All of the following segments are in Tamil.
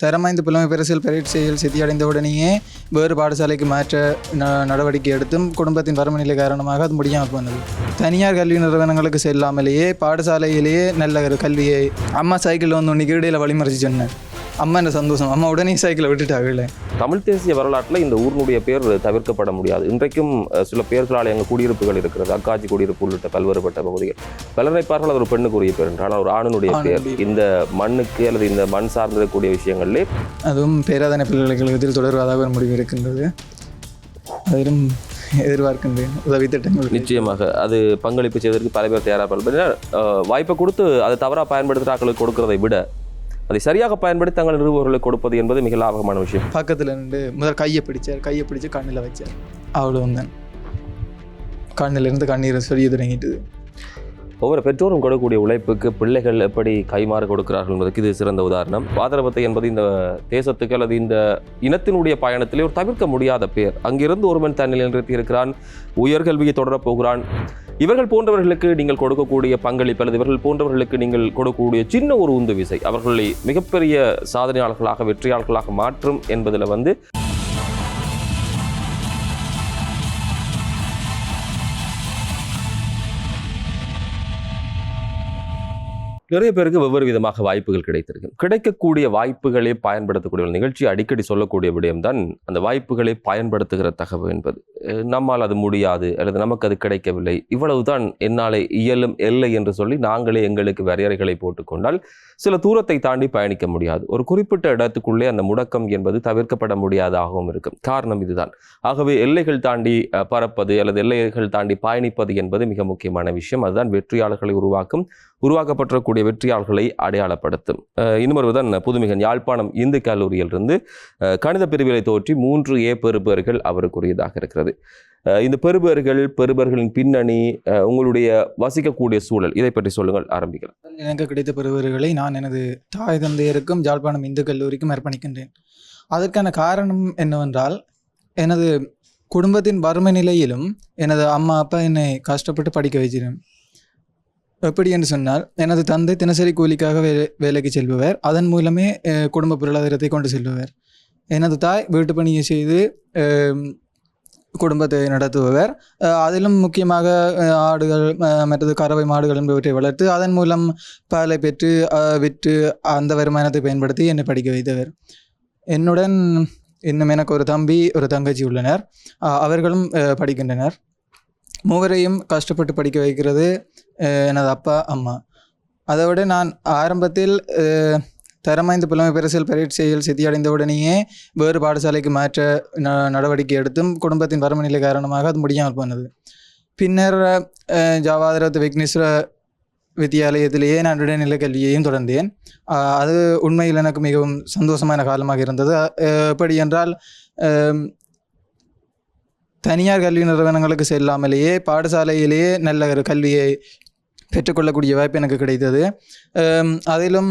தரமாய்ந்த புலமை பரிசில் பரீட்சையில் சித்தியடைந்த உடனேயே வேறு பாடசாலைக்கு மாற்ற ந- நடவடிக்கை எடுத்தும் குடும்பத்தின் வறுமை நிலை காரணமாக அது முடியாமல் போனது. தனியார் கல்வி நிறுவனங்களுக்கு செல்லாமலேயே பாடசாலையிலேயே நல்ல ஒரு கல்வியை அம்மா சைக்கிள் வந்து ஒன்று கீடையில் வழிமறைச்சு சொன்னேன் அம்மா என்ன சந்தோஷம். அம்மா உடனே சைக்கிளை விட்டுட்டாங்கல்ல தமிழ் தேசிய வரலாற்றில் இந்த ஊரினுடைய பேர் தவிர்க்கப்பட முடியாது. இன்றைக்கும் சில பேர்களால் எங்கள் குடியிருப்புகள் இருக்கிறது. அக்காட்சி குடியிருப்பு உள்ளிட்ட பல்வேறுபட்ட பகுதிகள். பலர் நினைப்பார்கள் அது ஒரு பெண்ணுக்குரிய பேர் என்று ஆனால் ஒரு ஆணினுடைய பேர். இந்த மண்ணுக்கு அல்லது இந்த மண் சார்ந்திருக்கக்கூடிய விஷயங்களிலே அதுவும் பேராதனை பல்கலைக்கழகத்தில் தொடர்வதாக ஒரு முடிவு இருக்கின்றது. அதிலும் எதிர்பார்க்கின்றேன் உதவி திட்டங்கள் நிச்சயமாக அது பங்களிப்பு செய்வதற்கு பல பேர் தயாராக வாய்ப்பை கொடுத்து அதை தவறாக பயன்படுத்துகிறார்களுக்கு கொடுக்கிறதை விட அதை சரியாக பயன்படுத்தி தங்கள் நிறுவனர்களுக்கு கொடுப்பது என்பது மிக லாபகமான விஷயம். பக்கத்தில் நின்று முதல் கையை பிடிச்சார். கையை பிடிச்சு கண்ணில் வச்சார். அவ்வளோ தான். கண்ணிலிருந்து கண்ணீரை சொரிய தொடங்கிட்டுது. ஒவ்வொரு பெற்றோரும் கொடுக்கக்கூடிய உழைப்புக்கு பிள்ளைகள் எப்படி கைமாறு கொடுக்கிறார்கள் என்பதற்கு இது சிறந்த உதாரணம். வாதரபத்தை என்பது இந்த தேசத்துக்கு அல்லது இந்த இனத்தினுடைய பயணத்திலே ஒரு தவிர்க்க முடியாத பேர். அங்கிருந்து ஒருவன் தன்னிலை நிறுத்தி இருக்கிறான் உயர்கல்வியை தொடரப் போகிறான். இவர்கள் போன்றவர்களுக்கு நீங்கள் கொடுக்கக்கூடிய பங்களிப்பு அல்லது இவர்கள் போன்றவர்களுக்கு நீங்கள் கொடுக்கக்கூடிய சின்ன ஒரு உந்து விசை அவர்களை மிகப்பெரிய சாதனையாளர்களாக வெற்றியாளர்களாக மாற்றும் என்பதில் வந்து நிறைய பேருக்கு வெவ்வேறு விதமாக வாய்ப்புகள் கிடைத்திருக்கு. கிடைக்கக்கூடிய வாய்ப்புகளை பயன்படுத்தக்கூடிய ஒரு நிகழ்ச்சி அடிக்கடி சொல்லக்கூடிய விடயம்தான் அந்த வாய்ப்புகளை பயன்படுத்துகிற தகவல் என்பது. நம்மால் அது முடியாது அல்லது நமக்கு அது கிடைக்கவில்லை. இவ்வளவுதான் என்னாலே இயலும் எல்லை என்று சொல்லி நாங்களே எங்களுக்கு வரையறைகளை போட்டுக்கொண்டால் சில தூரத்தை தாண்டி பயணிக்க முடியாது. ஒரு குறிப்பிட்ட இடத்துக்குள்ளே அந்த முடக்கம் என்பது தவிர்க்கப்பட முடியாதாகவும் இருக்கும். காரணம் இதுதான். ஆகவே எல்லைகள் தாண்டி பறப்பது அல்லது எல்லைகள் தாண்டி பயணிப்பது என்பது மிக முக்கியமான விஷயம். அதுதான் வெற்றியாளர்களை உருவாக்கும் உருவாக்கப்பட்டிருக்கக்கூடிய வெற்றியாளர்களை அடையாளப்படுத்தும். அஹ், புதுமிகன் யாழ்ப்பாணம் இந்து கல்லூரியிலிருந்து கணித பிரிவிலை தோற்றி மூன்று ஏ பெறுபேறுகள் அவருக்குரியதாக இருக்கிறது. இந்த பெறுபேறுகள் பெறுபர்களின் பின்னணி உங்களுடைய வசிக்கக்கூடிய சூழல். இதை பற்றி சொல்லுங்கள் ஆரம்பிக்கலாம். எனக்கு கிடைத்த பெறுவர்களை நான் எனது தாய் தந்தையருக்கும் ஜாழ்ப்பாணம் இந்து கல்லூரிக்கும் அர்ப்பணிக்கின்றேன். அதற்கான காரணம் என்னவென்றால் எனது குடும்பத்தின் வறுமை நிலையிலும் எனது அம்மா அப்பா என்னை கஷ்டப்பட்டு படிக்க வைக்கிறேன் எப்படி என்று சொன்னால் எனது தந்தை தினசரி கூலிக்காக வே வேலைக்கு செல்பவர். அதன் மூலமே குடும்ப பொருளாதாரத்தை கொண்டு செல்பவர். எனது தாய் வீட்டு பணியை செய்து குடும்பத்தை நடத்துபவர். அதிலும் முக்கியமாக ஆடுகள் மற்றது கறவை மாடுகள் என்பவற்றை வளர்த்து அதன் மூலம் பாலை பெற்று விற்று அந்த வருமானத்தை பயன்படுத்தி என்னை படிக்க வைத்தவர். என்னுடன் இன்னும் எனக்கு ஒரு தம்பி ஒரு தங்கச்சி உள்ளனர். அவர்களும் படிக்கின்றனர். மூவரையும் கஷ்டப்பட்டு படிக்க வைக்கிறது எனது அப்பா அம்மா. அதோடு நான் ஆரம்பத்தில் தரமாய்ந்த புலமை பரிசில் பரீட்சையில் சித்தியடைந்த உடனேயே வேறு பாடசாலைக்கு மாற்ற ந- நடவடிக்கை எடுத்தும் குடும்பத்தின் வறுமை நிலை காரணமாக அது முடியாமல் போனது. பின்னர் ஜவாதரத் விக்னேஸ்வர வித்தியாலயத்திலேயே நான் இடைநிலை கல்வியையும் தொடர்ந்தேன். அது உண்மையில் எனக்கு மிகவும் சந்தோஷமான காலமாக இருந்தது. எப்படி என்றால் தனியார் கல்வி நிறுவனங்களுக்கு செல்லாமலேயே பாடசாலையிலேயே நல்ல கல்வியை பெற்றுக்கொள்ளக்கூடிய வாய்ப்பு எனக்கு கிடைத்தது. அதிலும்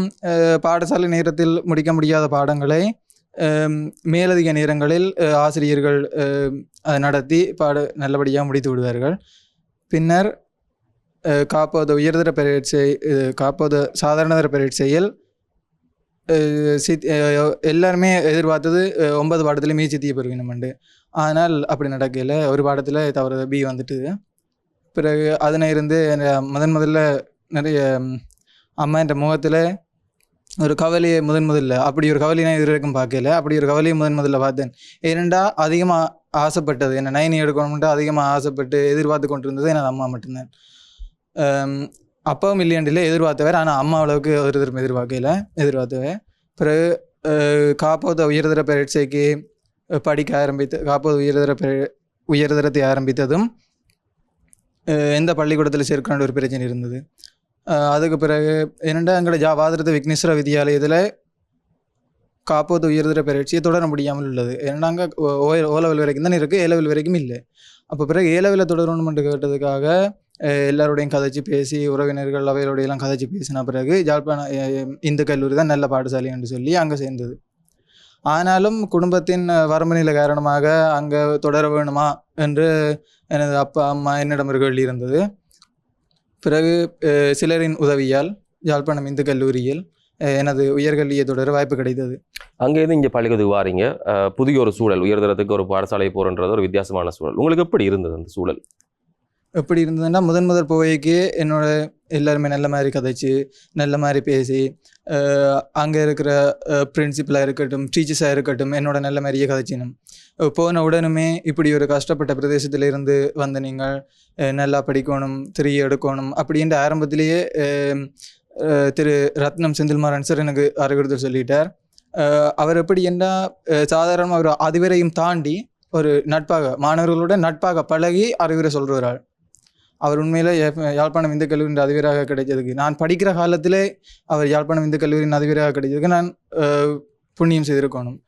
பாடசாலை நேரத்தில் முடிக்க முடியாத பாடங்களை மேலதிக நேரங்களில் ஆசிரியர்கள் அதை நடத்தி பாட நல்லபடியாக முடித்து விடுவார்கள். பின்னர் காப்போத உயர்தர பரீட்சை காப்போத சாதாரணதர பரீட்சையில் சித் எல்லாருமே எதிர்பார்த்தது ஒன்பது ஒன்பது பாடத்துலையுமே சித்திய பெறுவினமுண்டு. ஆனால் அப்படி நடக்கல. ஒரு பாடத்தில் தவறு பி வந்துட்டு பிறகு அதனை இருந்து முதன் முதல்ல நிறைய அம்மா என்ற முகத்தில் ஒரு கவலையை முதன் முதல்ல அப்படி ஒரு கவலையை நான் இது வரைக்கும் பார்க்கல அப்படி ஒரு கவலையை முதன் முதல்ல பார்த்தேன். ஏனெண்டா அதிகமாக ஆசைப்பட்டது என்ன நைனி எடுக்கணும்ட்டு அதிகமாக ஆசைப்பட்டு எதிர்பார்த்து கொண்டிருந்தது எனது அம்மா மட்டும்தான். அப்பாவும் இல்லையாண்டில் எதிர்பார்த்தவர் ஆனால் அம்மா அளவுக்கு ஒரு திரும்ப எதிர்பார்க்கல எதிர்பார்த்தவர். பிறகு காப்போத உயர்தர பரீட்சைக்கு படிக்க ஆரம்பித்து காப்போத உயர்தர உயர்தரத்தை ஆரம்பித்ததும் எந்த பள்ளிக்கூடத்தில் சேர்க்கணுன்ற ஒரு பிரச்சனை இருந்தது. அதுக்கு பிறகு என்னென்னா எங்களோட ஜா வாதிரத்த விக்னேஸ்வர வித்யாலயத்தில் காப்போத்து உயர்தர பயிற்சியை தொடர முடியாமல் உள்ளது. ஏன்னா அங்கே ஓ லெவல் வரைக்கும் தான் இருக்குது ஏ லெவல் வரைக்கும் இல்லை. அப்போ பிறகு ஏ லெவலில் தொடரணும்னு கேட்டதுக்காக அஹ், எல்லாரோடையும் கதைச்சு பேசி உறவினர்கள் அவையோடையெல்லாம் கதைச்சு பேசின பிறகு ஜாழ்ப்பாணம் இந்து கல்லூரி தான் நல்ல பாடசாலை என்று சொல்லி அங்கே சேர்ந்தது. ஆனாலும் குடும்பத்தின் வரம்பு நிலை காரணமாக அங்கே தொடர வேணுமா என்று எனது அப்பா அம்மா என்னிடம் இருந்தது. பிறகு சிலரின் உதவியால் யாழ்ப்பாணம் இந்து கல்லூரியில் எனது உயர்கல்வியை தொடர வாய்ப்பு கிடைத்தது. அங்கேருந்து இங்கே பள்ளிக்கூடத்துக்கு வாரீங்க. புதிய ஒரு சூழல் உயர்தரத்துக்கு ஒரு பாடசாலை போகிறன்றது ஒரு வித்தியாசமான சூழல். உங்களுக்கு எப்படி இருந்தது அந்த சூழல்? எப்படி இருந்ததுன்னா முதன் முதல் போய்க்கு என்னோட எல்லாருமே நல்ல மாதிரி கதைச்சு நல்ல மாதிரி பேசி அங்கே இருக்கிற பிரின்சிபலாக இருக்கட்டும் டீச்சர்ஸாக இருக்கட்டும் என்னோட நல்ல மாதிரியே கதைச்சினும். போன உடனுமே இப்படி ஒரு கஷ்டப்பட்ட பிரதேசத்திலிருந்து வந்த நீங்கள் நல்லா படிக்கணும் திரிய எடுக்கணும் அப்படின்ற ஆரம்பத்திலேயே திரு ரத்னம் செந்தில்மாறன் சார் எனக்கு அறிவுறுத்தல் சொல்லிட்டார். அவர் எப்படி என்ன சாதாரணமாக ஒரு அதுவரையும் தாண்டி ஒரு நட்பாக மாணவர்களோட நட்பாக பழகி அறிவுரை சொல்கிறார் அவர் உண்மையில் யாழ்ப்பாணம் இந்து கல்லூரியின் அதிபராக கிடைச்சதுக்கு நான் படிக்கிற காலத்திலே அவர் யாழ்ப்பாணம் இந்து கல்லூரியின் அதிபராக கிடைச்சதுக்கு நான் புண்ணியம் செய்திருக்கணும்.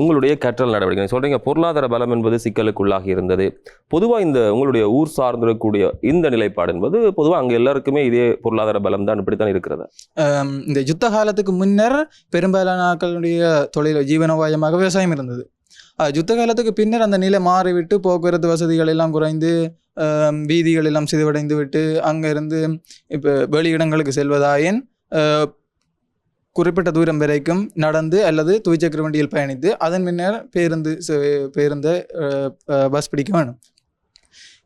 உங்களுடைய கற்றல் நடவடிக்கை. நீங்க சொல்றீங்க பொருளாதார பலம் என்பது சிக்கலுக்குள்ளாகி இருந்தது. பொதுவா இந்த உங்களுடைய ஊர் சார்ந்திருக்கக்கூடிய இந்த நிலைப்பாடு என்பது பொதுவா அங்க எல்லாருக்குமே இதே பொருளாதார பலம் தான் இப்படித்தான் இருக்கிறது. இந்த யுத்த காலத்துக்கு முன்னர் பெரும்பாலான ஆட்களுடைய தொழில் ஜீவனோபாயமாக விவசாயம் இருந்தது. யுத்த காலத்துக்கு பின்னர் அந்த நிலை மாறிவிட்டு போக்குவரத்து வசதிகள் எல்லாம் குறைந்து வீதிகள் எல்லாம் சிதைவடைந்து விட்டு அங்கிருந்து இப்போ வெளியிடங்களுக்கு செல்வதாயின் குறிப்பிட்ட தூரம் வரைக்கும் நடந்து அல்லது துவிச்சக்கர வண்டியில் பயணித்து அதன் பின்னர் பேருந்து ச- பேருந்து பஸ் பிடிக்க வேணும்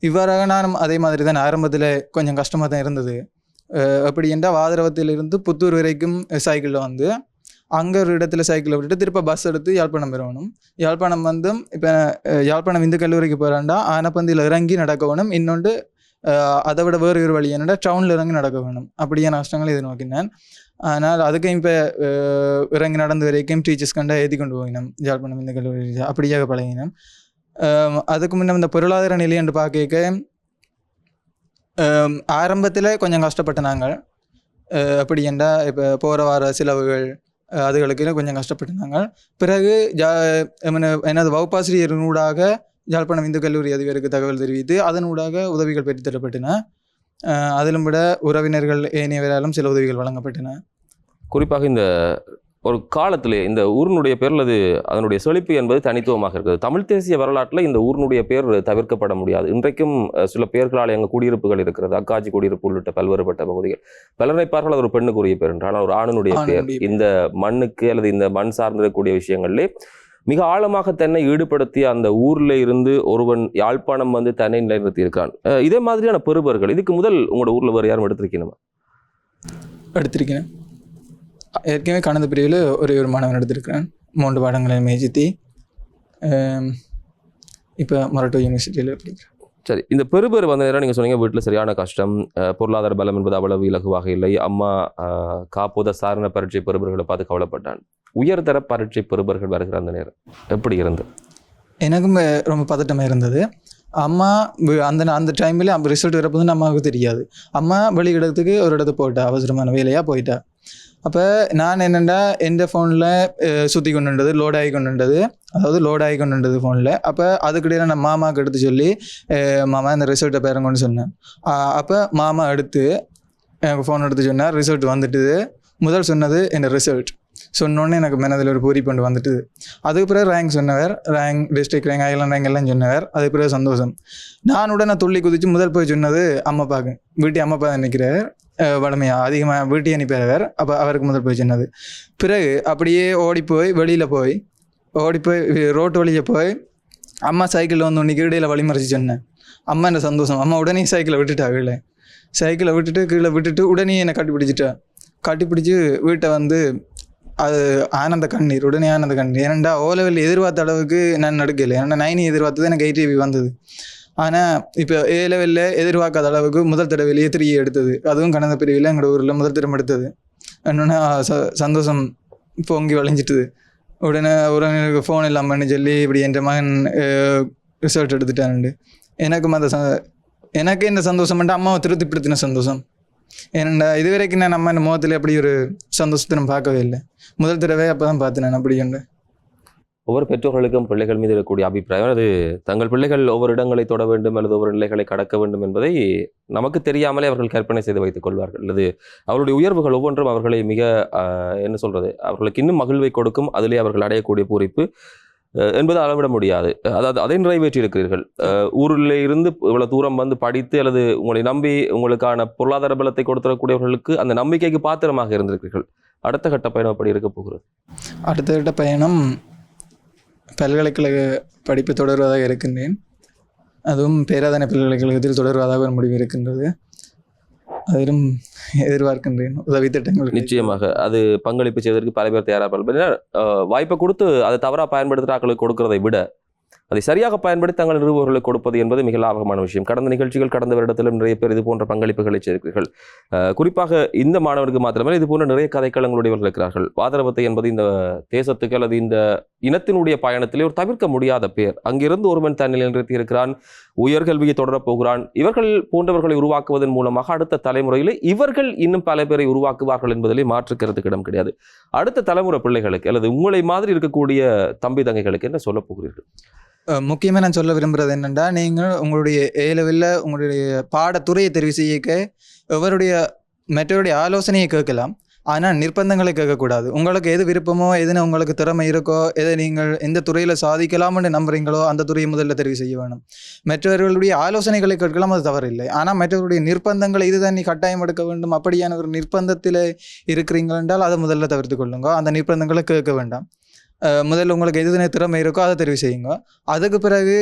இவ்வாறாக நானும் அதே மாதிரி தான் ஆரம்பத்தில் கொஞ்சம் கஷ்டமாக தான் இருந்தது அப்படி என்றால் வாதரவத்திலிருந்து புத்தூர் வரைக்கும் சைக்கிளில் வந்து அங்கே ஒரு இடத்துல சைக்கிளை விட்டுட்டு திருப்ப பஸ் எடுத்து யாழ்ப்பாணம் பெறணும் யாழ்ப்பாணம் வந்து இப்போ யாழ்ப்பாணம் இந்து கல்லூரிக்கு போகிறாண்டா ஆனப்பந்தியில் இறங்கி நடக்க வேணும். இன்னொன்று அதை விட வேறு ஒரு வழி என்னடா டவுனில் இறங்கி நடக்க வேணும். அப்படியே நஷ்டங்கள் எதிர்நோக்கினேன். ஆனால் அதுக்கும் இப்போ இறங்கி நடந்த வரைக்கும் டீச்சர்ஸ் கண்டா ஏற்றி கொண்டு போயினோம் யாழ்ப்பாணம் இந்து கல்லூரி அப்படியாக பழகினோம் அதுக்கு முன்ன இந்த பொருளாதார நிலை என்று பார்க்க ஆரம்பத்தில் கொஞ்சம் கஷ்டப்பட்ட நாங்கள் அப்படி என்றால் இப்போ போகிற வார செலவுகள் அதுகளுக்கு கொஞ்சம் கஷ்டப்பட்டிருந்தாங்க. பிறகு ஜா எமன- எனது வகுப்பாசிரியரினூடாக யாழ்ப்பாணம் இந்து கல்லூரி அதிபருக்கு தகவல் தெரிவித்து அதனூடாக உதவிகள் பெற்றுத்தரப்பட்டன அதிலும் விட உறவினர்கள் ஏனையவராலும் சில உதவிகள் வழங்கப்பட்டன. குறிப்பாக இந்த ஒரு காலத்திலே இந்த ஊரினுடைய பேர் அல்லது அதனுடைய செழிப்பு என்பது தனித்துவமாக இருக்குது தமிழ் தேசிய வரலாற்றில் இந்த ஊரினுடைய பேர் தவிர்க்கப்பட முடியாது. இன்றைக்கும் சில பேர்களால் எங்கள் குடியிருப்புகள் இருக்கிறது. அக்காட்சி குடியிருப்பு உள்ளிட்ட பல்வேறுபட்ட பகுதிகள். பலர் நினைப்பார்கள் அது ஒரு பெண்ணுக்குரிய பேர் என்று ஆனால் ஒரு ஆணினுடைய பேர். இந்த மண்ணுக்கு அல்லது இந்த மண் சார்ந்திருக்கக்கூடிய விஷயங்களிலே மிக ஆழமாக தன்னை ஈடுபடுத்திய அந்த ஊர்ல இருந்து ஒருவன் யாழ்ப்பாணம் வந்து தன்னை நிலைநிறுத்தி இருக்கான் அஹ், இதே மாதிரியான பெறுபர்கள் இதுக்கு முதல் உங்களோட ஊர்ல வேறு யாரும் எடுத்திருக்கணுமா எடுத்திருக்கிறேன். ஏற்கனவே கணந்த பிரிவில் ஒரே ஒரு மாணவன் எடுத்திருக்கிறேன். மூன்று பாடங்களை மேஜித்தி இப்போ மொரட்டோ யூனிவர்சிட்டியில் படிக்கிறேன். சரி இந்த பெறுபேறு வந்த நேரம் நீங்கள் சொன்னீங்க வீட்டில் சரியான கஷ்டம் பொருளாதார பலம் என்பது அவ்வளவு இலகுவாக இல்லை. அம்மா காப்போத சாரண பரீட்சை பெறுபர்களை பார்த்து கவலைப்பட்டான். உயர்தர பரீட்சை பெறுபர்கள் வருகிற அந்த நேரம் எப்படி இருந்தது? எனக்கும் ரொம்ப பதட்டமாக இருந்தது. அம்மா அந்த அந்த டைமில் ரிசல்ட் வரப்போதுன்னு அம்மாவுக்கு தெரியாது. அம்மா வெளியிடத்துக்கு ஒரு இடத்துக்கு போயிட்டா அவசரமான வேலையாக போயிட்டா. அப்போ நான் என்னென்னா எந்த ஃபோனில் சுற்றி கொண்டுன்றது லோட் ஆகி கொண்டுன்றது அதாவது லோட் ஆகி கொண்டுன்றது ஃபோனில் அப்போ அதுக்கிடையில நான் மாமாவுக்கு எடுத்து சொல்லி மாமா இந்த ரிசல்ட்டை பேருங்கன்னு சொன்னேன். அப்போ மாமா எடுத்து எனக்கு ஃபோன் எடுத்து சொன்னார் ரிசல்ட் வந்துட்டுது. முதல் சொன்னது என் ரிசல்ட் சொன்னோன்னே எனக்கு மனதில் ஒரு பூரிப்பண்டு வந்துட்டுது. அதுக்கு பிறகு ரேங்க் சொன்னவர் rank district rank island rank எல்லாம் சொன்னவர். அதுக்கு பிறகு சந்தோஷம். நான் உடனே துள்ளி குதிச்சு முதல் போய் சொன்னது அம்மா அப்பாவுக்கு வீட்டு அம்மா அப்பா நிற்கிறார் வளமையா அதிகமாக வீட்டு அனுப்பியவர். அப்போ அவருக்கு முதல் போய் சொன்னது பிறகு அப்படியே ஓடி போய் வெளியில் போய் ஓடி போய் ரோட்டு வழியை போய் அம்மா சைக்கிளில் வந்து ஒன்று கீழே வழிமறைச்சு சொன்னேன். அம்மா என்ன சந்தோஷம்? அம்மா உடனே சைக்கிளை விட்டுட்டா கீழே. சைக்கிளை விட்டுட்டு கீழே விட்டுட்டு உடனே என்னை கட்டி பிடிச்சிட்டா கட்டி பிடிச்சி வீட்டை வந்து அது ஆனந்த கண்ணீர் உடனே ஆனந்த கண்ணீர். ஏனண்டா ஓலவில் எதிர்பார்த்த அளவுக்கு நான் நடக்கலை. ஏன்னா நைனி எதிர்பார்த்தது எனக்கு ஐடிவி வந்தது. ஆனால் இப்போ ஏ லெவலில் எதிர்பார்க்காத அளவுக்கு முதல் தடவையிலேயே த்ரீ எடுத்தது. அதுவும் கணந்த பிரிவில் எங்களோட ஊரில் முதல் திறம் எடுத்தது. என்னன்னா ச சந்தோஷம் பொங்கி வளைஞ்சிட்டுது உடனே உறவினருக்கு ஃபோன் இல்லாமன்னு சொல்லி இப்படி என் மகன் ரிசல்ட் எடுத்துட்டானுண்டு. எனக்கும் அந்த ச எனக்கு என்ன சந்தோஷம்ன்ட்டு அம்மாவை திருப்திப்படுத்தின சந்தோஷம். ஏன்னா இது வரைக்கும் நான் நம்ம முகத்தில் அப்படி ஒரு சந்தோஷத்தை நான் பார்க்கவே இல்லை. முதல் தடவை அப்போ தான் பார்த்தேன் நான் அப்படி ஒவ்வொரு பெற்றோர்களுக்கும் பிள்ளைகள் மீது இருக்கக்கூடிய அபிப்பிராயம் அது தங்கள் பிள்ளைகள் ஒவ்வொரு இடங்களை தொட வேண்டும் அல்லது ஒவ்வொரு நிலைகளை கடக்க வேண்டும் என்பதை நமக்கு தெரியாமலே அவர்கள் கற்பனை செய்து வைத்துக் கொள்வார்கள். அல்லது அவருடைய உயர்வுகள் ஒவ்வொன்றும் அவர்களை மிக என்ன சொல்றது அவர்களுக்கு இன்னும் மகிழ்வை கொடுக்கும் அதிலே அவர்கள் அடையக்கூடிய பூரிப்பு என்பது அளவிட முடியாது. அதாவது அதை நிறைவேற்றி இருக்கிறீர்கள் ஊரில் இருந்து இவ்வளவு தூரம் வந்து படித்து அல்லது உங்களை நம்பி உங்களுக்கான பொருளாதார பலத்தை கொடுத்துடக்கூடியவர்களுக்கு அந்த நம்பிக்கைக்கு பாத்திரமாக இருந்திருக்கிறீர்கள். அடுத்த கட்ட பயணம் அப்படி இருக்க போகிறது? அடுத்தடுத்த பயணம் பல்கலைக்கழக படிப்பு தொடர்வதாக இருக்கின்றேன். அதுவும் பேராதனை பல்கலைக்கழகத்தில் தொடர்வதாக ஒரு முடிவு இருக்கின்றது. அதிலும் எதிர்பார்க்கின்றேன் உதவி திட்டங்கள். நிச்சயமாக. அது பங்களிப்பு செய்வதற்கு பல பேர் தயாராக வாய்ப்பை கொடுத்து அதை தவறாக பயன்படுத்துகிறாக்களுக்கு கொடுக்கறதை விட அதை சரியாக பயன்படுத்தி தங்கள் நிறுவனர்களுக்கு கொடுப்பது என்பது மிக லாபகமான விஷயம். கடந்த நிகழ்ச்சிகள் கடந்த வருடத்திலும் நிறைய பேர் இது போன்ற பங்களிப்புகளை செய்திருக்கிறீர்கள். குறிப்பாக இந்த மாணவருக்கு மாத்திரமே இது போன்ற நிறைய கதைக்களங்களுடையவர்கள் இருக்கிறார்கள். வாதரவத்தை என்பது இந்த தேசத்துக்கு அல்லது இந்த இனத்தினுடைய பயணத்திலே ஒரு தவிர்க்க முடியாத பேர். அங்கிருந்து ஒருவன் தன்னிலை நிறுத்தி இருக்கிறான் உயர்கல்வியை தொடரப் போகிறான் இவர்கள் போன்றவர்களை உருவாக்குவதன் மூலமாக அடுத்த தலைமுறையில் இவர்கள் இன்னும் பல பேரை உருவாக்குவார்கள் என்பதிலே மாற்றுக்கிறதுக்கு இடம் கிடையாது. அடுத்த தலைமுறை பிள்ளைகளுக்கு அல்லது உங்களை மாதிரி இருக்கக்கூடிய தம்பி தங்கைகளுக்கு என்ன சொல்ல போகிறீர்கள்? முக்கியமாக நான் சொல்ல விரும்புகிறது என்னென்னா நீங்கள் உங்களுடைய ஏ லெவலில் உங்களுடைய பாடத்துறையை தெரிவு செய்யக்க எவருடைய மற்றவருடைய ஆலோசனையை கேட்கலாம். ஆனால் நிர்பந்தங்களை கேட்கக்கூடாது. உங்களுக்கு எது விருப்பமோ எதுன்னு உங்களுக்கு திறமை இருக்கோ எதை நீங்கள் எந்த துறையில் சாதிக்கலாம்னு நம்புறீங்களோ அந்த துறையை முதல்ல தெரிவு செய்ய வேணும். மற்றவர்களுடைய ஆலோசனைகளை கேட்கலாம் அது தவறில்லை. ஆனால் மற்றவருடைய நிர்பந்தங்களை இதுதான் நீ கட்டாயம் எடுக்க வேண்டும். அப்படியான ஒரு நிர்பந்தத்தில் இருக்கிறீங்க என்றால் அதை முதல்ல தவிர்த்து கொள்ளுங்க. அந்த நிர்பந்தங்களை கேட்க வேண்டாம். முதல்ல உங்களுக்கு எதுன திறமை இருக்கோ அதை தெரிவு செய்யுங்க. அதுக்கு பிறகு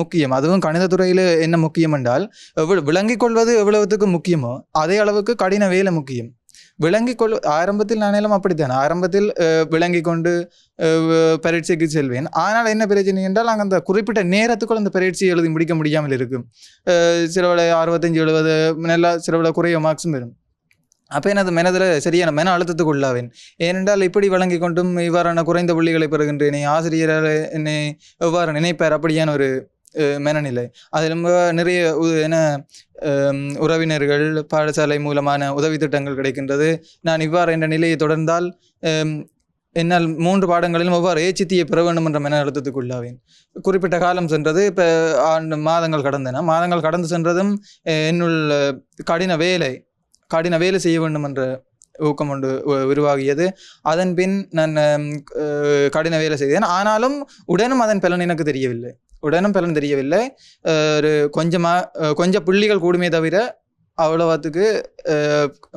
முக்கியம். அதுவும் கணிதத்துறையில் என்ன முக்கியம் என்றால் எவ்வளோ விளங்கிக் கொள்வது எவ்வளவுக்கு முக்கியமோ அதே அளவுக்கு கடின வேலை முக்கியம். விளங்கிக் கொள் ஆரம்பத்தில் நானெல்லாம் அப்படித்தான். ஆரம்பத்தில் விளங்கி கொண்டு பரீட்சைக்கு செல்வேன். ஆனால் என்ன பிரச்சனை என்றால் அங்கே அந்த குறிப்பிட்ட நேரத்துக்குள் அந்த பரீட்சை எழுதி முடிக்க முடியாமல் இருக்கும். சிலவளை அறுபத்தஞ்சு எழுபது நல்லா சிலவளை குறைய மார்க்ஸும் வரும். அப்போ எனது மனதில் சரியான மன அழுத்தத்துக்கு உள்ளாவேன். ஏனென்றால் இப்படி வழங்கி கொண்டும் இவ்வாறான குறைந்த புள்ளிகளை பெறுகின்றேனே ஆசிரியரால் என்னை எவ்வாறு நினைப்பார்? அப்படியான ஒரு மனநிலை. அதில் நிறைய உ- என்ன உறவினர்கள் பாடசாலை மூலமான உதவி திட்டங்கள் கிடைக்கின்றது. நான் இவ்வாறு என்ற நிலையை தொடர்ந்தால் என்னால் மூன்று பாடங்களிலும் ஒவ்வாறு ஏச்சித்தியை பெற வேண்டும் என்ற மன அழுத்தத்துக்கு உள்ளாவேன். குறிப்பிட்ட காலம் சென்றது இப்போ ஆண்டு மாதங்கள் கடந்தன. மாதங்கள் கடந்து சென்றதும் என்னுள்ள என்னுள் கடின வேலை கடின வேலை செய்ய வேண்டும் என்ற ஊக்கம் ஒன்று உ- உருவாகியது. அதன் பின் நான் கடின வேலை செய்தேன். ஆனாலும் உடனும் அதன் பலன் எனக்கு தெரியவில்லை. உடனும் பலன் தெரியவில்லை. ஒரு கொஞ்சமாக கொஞ்சம் புள்ளிகள் கூடுமே தவிர அவ்வளவாத்துக்கு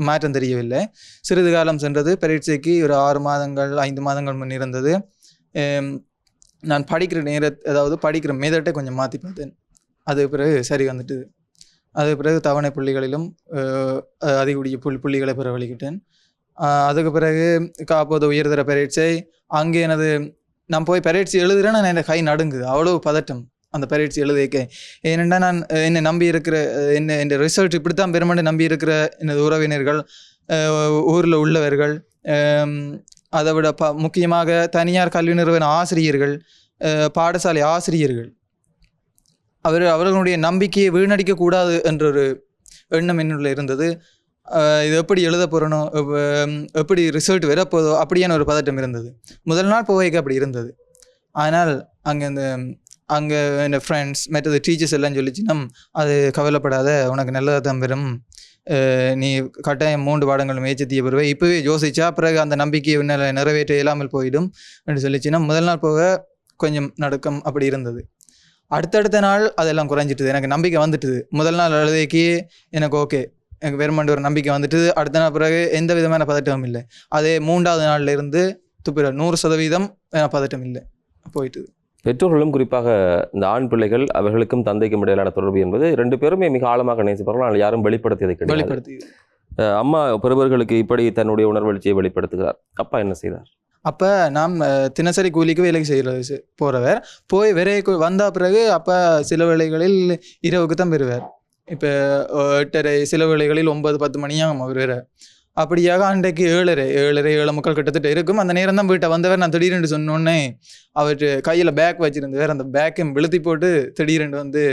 மாற்றம் தெரியவில்லை. சிறிது காலம் சென்றது. பரீட்சைக்கு ஒரு ஆறு மாதங்கள் ஐந்து மாதங்கள் முன் இருந்தது. நான் படிக்கிற நேர அதாவது படிக்கிற மெதட்டை கொஞ்சம் மாற்றி பார்த்தேன். அது பிறகு சரி வந்துட்டு அது பிறகு தவணை புள்ளிகளிலும் அஹ், புள்ளி அதிகூடிய புள்ளிகளை பெற வழிகிட்டேன். அதுக்கு பிறகு காப்போது உயர்தர பரீட்சை. அங்கே எனது நான் போய் பரீட்சை எழுதுறேன் நான் என் கை நடுங்குது. அவ்வளோ பதட்டம் அந்த பரீட்சை எழுதிக்க ஏனென்றா நான் என்னை நம்பி இருக்கிற என்ன என் ரிசல்ட் இப்படி தான் பெருமண்டு நம்பி இருக்கிற எனது உறவினர்கள் ஊரில் உள்ளவர்கள் அதை விட ப முக்கியமாக தனியார் கல்வி நிறுவன ஆசிரியர்கள் பாடசாலை ஆசிரியர்கள். அவர் அவர்களுடைய நம்பிக்கையை வீணடிக்க கூடாது என்ற ஒரு எண்ணம் என்னுள்ள இருந்தது. இது எப்படி எழுத போகிறனோ எப்படி ரிசல்ட் வரப்போதோ அப்படியான ஒரு பதட்டம் இருந்தது. முதல் நாள் போவைக்கு அப்படி இருந்தது. ஆனால் அங்கே இந்த அங்கே என்ன ஃப்ரெண்ட்ஸ் மற்றது டீச்சர்ஸ் எல்லாம் சொல்லிச்சுன்னா அது கவலைப்படாத உனக்கு நல்லதாக தான் வரும் நீ கட்டாயம் மூன்று பாடங்கள் மேய்ச்சத்திய பிறவை. இப்போவே யோசிச்சா பிறகு அந்த நம்பிக்கையை உன்னால் நிறைவேற்ற இயலாமல் போயிடும் என்று சொல்லிச்சுன்னா முதல் நாள் போக கொஞ்சம் நடுக்கம் அப்படி இருந்தது. அடுத்தடுத்த நாள் அதெல்லாம் குறைஞ்சிட்டுது. எனக்கு நம்பிக்கை வந்துட்டுது. முதல் நாள் எழுதிக்கு எனக்கு ஓகே எனக்கு வெறுமண்டு ஒரு நம்பிக்கை வந்துட்டுது. அடுத்த நாள் பிறகு எந்த விதமான பதட்டமும் இல்லை. அதே மூன்றாவது நாள்ல இருந்து துப்பிர நூறு சதவீதம் பதட்டம் இல்லை. போயிட்டுது. பெற்றோர்களும் குறிப்பாக இந்த ஆண் பிள்ளைகள் அவர்களுக்கும் தந்தைக்கும் இடையிலான தொடர்பு என்பது ரெண்டு பேருமே மிக ஆழமாக நேசிப்பார்கள். ஆனால் யாரும் வெளிப்படுத்தியதை கிடையாது. அம்மா பெறுவர்களுக்கு இப்படி தன்னுடைய உணர்வெழுச்சியை வெளிப்படுத்துகிறார். அப்பா என்ன செய்தார்? அப்போ நாம் தினசரி கூலிக்கு வேலைக்கு செய்கிறது போகிறவர் போய் விரைக்கு வந்த பிறகு அப்போ சில வேலைகளில் இரவுக்கு தான் பெறுவார் இப்போ எட்டரை சில வேலைகளில் ஒன்பது பத்து மணியாகும் அவர் வேறு. அப்படியாக அன்றைக்கு ஏழரை ஏழரை ஏழு முக்கால் கிட்டத்தட்ட இருக்கும். அந்த நேரம் தான் வீட்டை வந்தவர். நான் திடீரென்று சொன்னோன்னே அவர் கையில் பேக் வச்சிருந்தவர். அந்த பேக்கையும் வெளுத்தி போட்டு திடீரென்று வந்து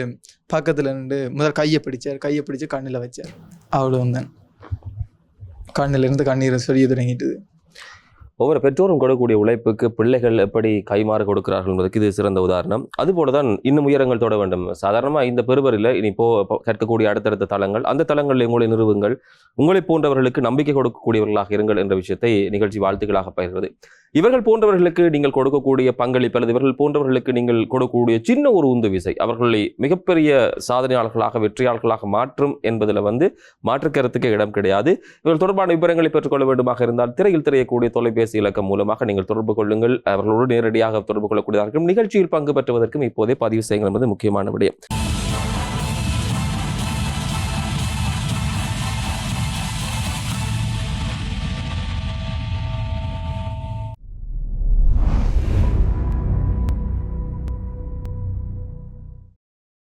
பக்கத்தில் நின்று முதல் கையை பிடிச்சார். கையை பிடிச்சி கண்ணில் வச்சார். அவ்வளோ தான் கண்ணிலிருந்து கண்ணீர் சொரிய தொடங்கிட்டுது. ஒவ்வொரு பெற்றோரும் கொடுக்கக்கூடிய உழைப்புக்கு பிள்ளைகள் எப்படி கைமாறு கொடுக்கிறார்கள் என்பதற்கு இது சிறந்த உதாரணம். அதுபோல தான் இன்னும் உயரங்கள் தொட வேண்டும். சாதாரணமாக இந்த பெருவரில் இனி போ கற்கக்கூடிய அடுத்தடுத்த தளங்கள் அந்த தளங்களில் உங்களை நிறுவுங்கள். உங்களை போன்றவர்களுக்கு நம்பிக்கை கொடுக்கக்கூடியவர்களாக இருங்கள் என்ற விஷயத்தை நிகழ்ச்சி வாழ்த்துக்களாக பயிர்கிறது இவர்கள் போன்றவர்களுக்கு நீங்கள் கொடுக்கக்கூடிய பங்களிப்பு அல்லது இவர்கள் போன்றவர்களுக்கு நீங்கள் கொடுக்கக்கூடிய சின்ன ஒரு உந்து விசை அவர்களை மிகப்பெரிய சாதனையாளர்களாக வெற்றியாளர்களாக மாற்றும் என்பதில் வந்து மாற்று கருத்துக்கு இடம் கிடையாது. இவர்கள் தொடர்பான விவரங்களை பெற்றுக்கொள்ள வேண்டுமாக இருந்தால் திரையில் தெரியக்கூடிய தொலைபேசி இலக்கம் மூலமாக நீங்கள் தொடர்பு கொள்ளுங்கள். அவர்களோடு நேரடியாக தொடர்பு கொள்ளக்கூடியதாக இருக்கும் நிகழ்ச்சியில் பங்கு பெற்றுவதற்கும் இப்போதே பதிவு செய்யுங்கள் என்பது முக்கியமான விடயம்.